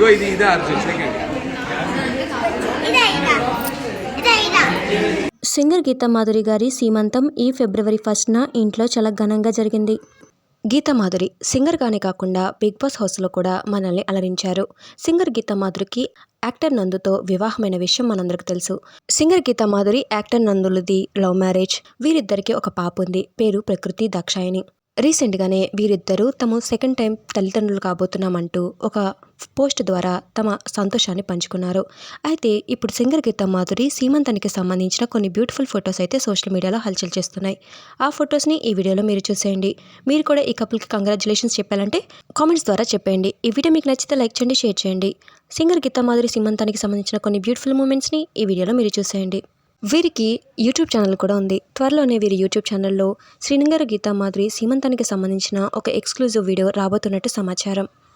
ఇగో ఇది ఇదే Arjun second singer Gita Madhuri గారి సీమంతం ఈ ఫిబ్రవరి ఫస్ట్న ఇంట్లో చాలా ఘనంగా జరిగింది. గీతా మాధురి సింగర్గానే కాకుండా బిగ్ బాస్ హౌస్లో కూడా మనల్ని అలరించారు. సింగర్ గీతా మాధురికి యాక్టర్ నందుతో వివాహమైన విషయం మనందరికీ తెలుసు. సింగర్ గీతా మాధురి యాక్టర్ నందులది లవ్ మ్యారేజ్. వీరిద్దరికి ఒక పాప ఉంది పేరు ప్రకృతి దాక్షాయణి రీసెంట్గానే వీరిద్దరూ తమ సెకండ్ టైం తల్లిదండ్రులు కాబోతున్నామంటూ ఒక పోస్ట్ ద్వారా తమ సంతోషాన్ని పంచుకున్నారు. అయితే ఇప్పుడు సింగర్ గీతా మాధురి సీమంతానికి సంబంధించిన కొన్ని బ్యూటిఫుల్ ఫొటోస్ అయితే సోషల్ మీడియాలో హల్చల్ చేస్తున్నాయి. ఆ ఫొటోస్ని ఈ వీడియోలో మీరు చూసేయండి. మీరు కూడా ఈ కపుల్కి కంగ్రాచులేషన్స్ చెప్పాలంటే కామెంట్స్ ద్వారా చెప్పండి ఈ వీడియో మీకు నచ్చితే లైక్ చేయండి షేర్ చేయండి. సింగర్ గీతా మాధురి సీమంతానికి సంబంధించిన కొన్ని బ్యూటిఫుల్ మూమెంట్స్ని ఈ వీడియోలో మీరు చూసేయండి. వీరికి యూట్యూబ్ ఛానల్ కూడా ఉంది. త్వరలోనే వీరి యూట్యూబ్ ఛానల్లో శ్రీనగర గీతా మాధురి సీమంతానికి సంబంధించిన ఒక ఎక్స్క్లూజివ్ వీడియో రాబోతున్నట్టు సమాచారం.